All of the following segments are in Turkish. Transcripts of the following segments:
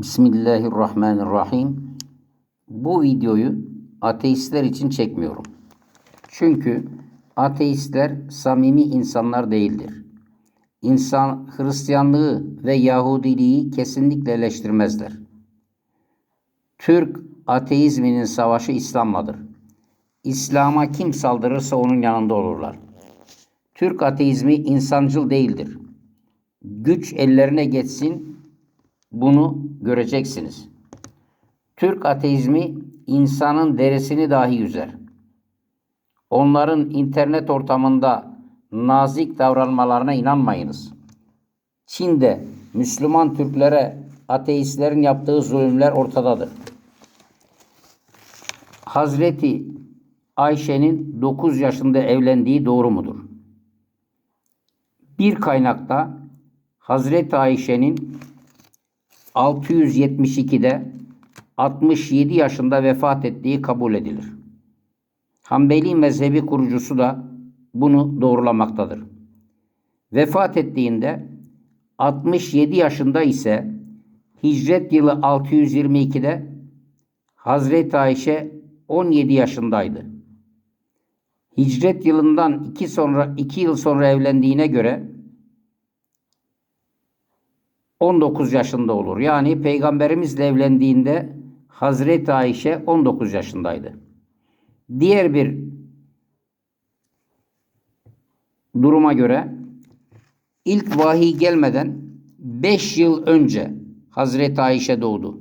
Bismillahirrahmanirrahim. Bu videoyu ateistler için çekmiyorum. Çünkü ateistler samimi insanlar değildir. İnsan Hristiyanlığı ve Yahudiliği kesinlikle eleştirmezler. Türk ateizminin savaşı İslam'ladır. İslam'a kim saldırırsa onun yanında olurlar. Türk ateizmi insancıl değildir. Güç ellerine geçsin, bunu göreceksiniz. Türk ateizmi insanın derisini dahi yüzer. Onların internet ortamında nazik davranmalarına inanmayınız. Çin'de Müslüman Türklere ateistlerin yaptığı zulümler ortadadır. Hazreti Ayşe'nin 9 yaşında evlendiği doğru mudur? Bir kaynakta Hazreti Ayşe'nin 672'de 67 yaşında vefat ettiği kabul edilir. Hanbeli mezhebi kurucusu da bunu doğrulamaktadır. Vefat ettiğinde 67 yaşında ise hicret yılı 622'de Hazreti Ayşe 17 yaşındaydı. Hicret yılından 2 sonra 2 yıl sonra evlendiğine göre 19 yaşında olur. Yani peygamberimizle evlendiğinde Hazreti Ayşe 19 yaşındaydı. Diğer bir duruma göre ilk vahiy gelmeden 5 yıl önce Hazreti Ayşe doğdu.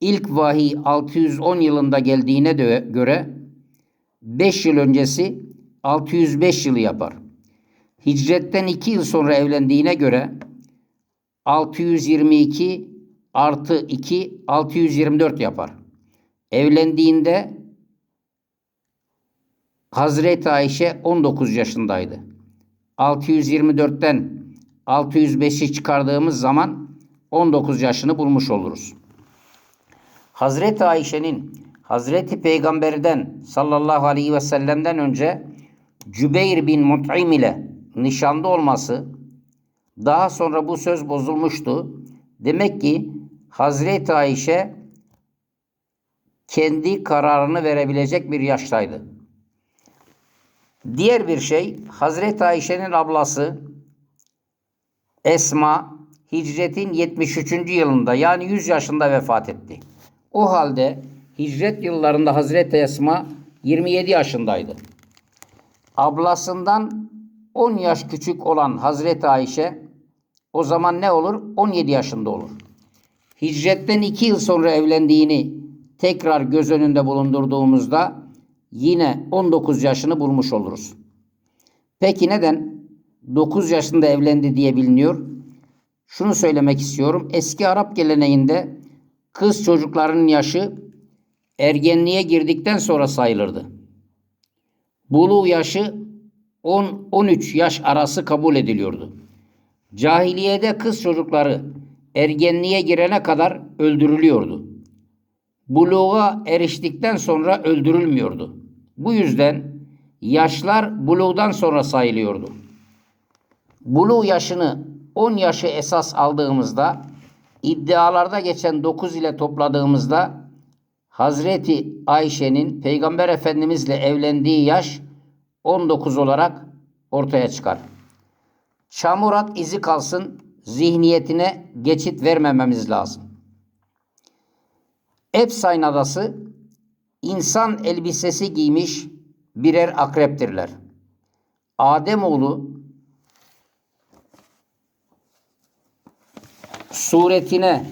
İlk vahiy 610 yılında geldiğine göre 5 yıl öncesi 605 yılı yapar. Hicretten 2 yıl sonra evlendiğine göre 622 artı 2 624 yapar. Evlendiğinde Hazreti Ayşe 19 yaşındaydı. 624'ten 605'i çıkardığımız zaman 19 yaşını bulmuş oluruz. Hazreti Ayşe'nin Hazreti Peygamber'den sallallahu aleyhi ve sellem'den önce Cübeyr bin Mut'im ile nişanlı olması daha sonra bu söz bozulmuştu. Demek ki Hazreti Ayşe kendi kararını verebilecek bir yaştaydı. Diğer bir şey Hazreti Ayşe'nin ablası Esma hicretin 73. yılında yani 100 yaşında vefat etti. O halde hicret yıllarında Hazreti Esma 27 yaşındaydı. Ablasından 10 yaş küçük olan Hazreti Ayşe o zaman ne olur? 17 yaşında olur. Hicretten 2 yıl sonra evlendiğini tekrar göz önünde bulundurduğumuzda yine 19 yaşını bulmuş oluruz. Peki neden 9 yaşında evlendi diye biliniyor? Şunu söylemek istiyorum. Eski Arap geleneğinde kız çocuklarının yaşı ergenliğe girdikten sonra sayılırdı. Buluğ yaşı 10-13 yaş arası kabul ediliyordu. Cahiliyede kız çocukları ergenliğe girene kadar öldürülüyordu. Buluğa eriştikten sonra öldürülmüyordu. Bu yüzden yaşlar buluğdan sonra sayılıyordu. Buluğ yaşını 10 yaşı esas aldığımızda iddialarda geçen 9 ile topladığımızda Hazreti Ayşe'nin Peygamber Efendimizle evlendiği yaş 19 olarak ortaya çıkar. Çamurat izi kalsın, zihniyetine geçit vermememiz lazım. Epsayn adası insan elbisesi giymiş birer akreptirler. Ademoğlu suretine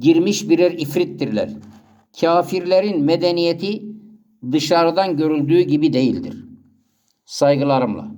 girmiş birer ifrittirler. Kafirlerin medeniyeti dışarıdan görüldüğü gibi değildir. Saygılarımla.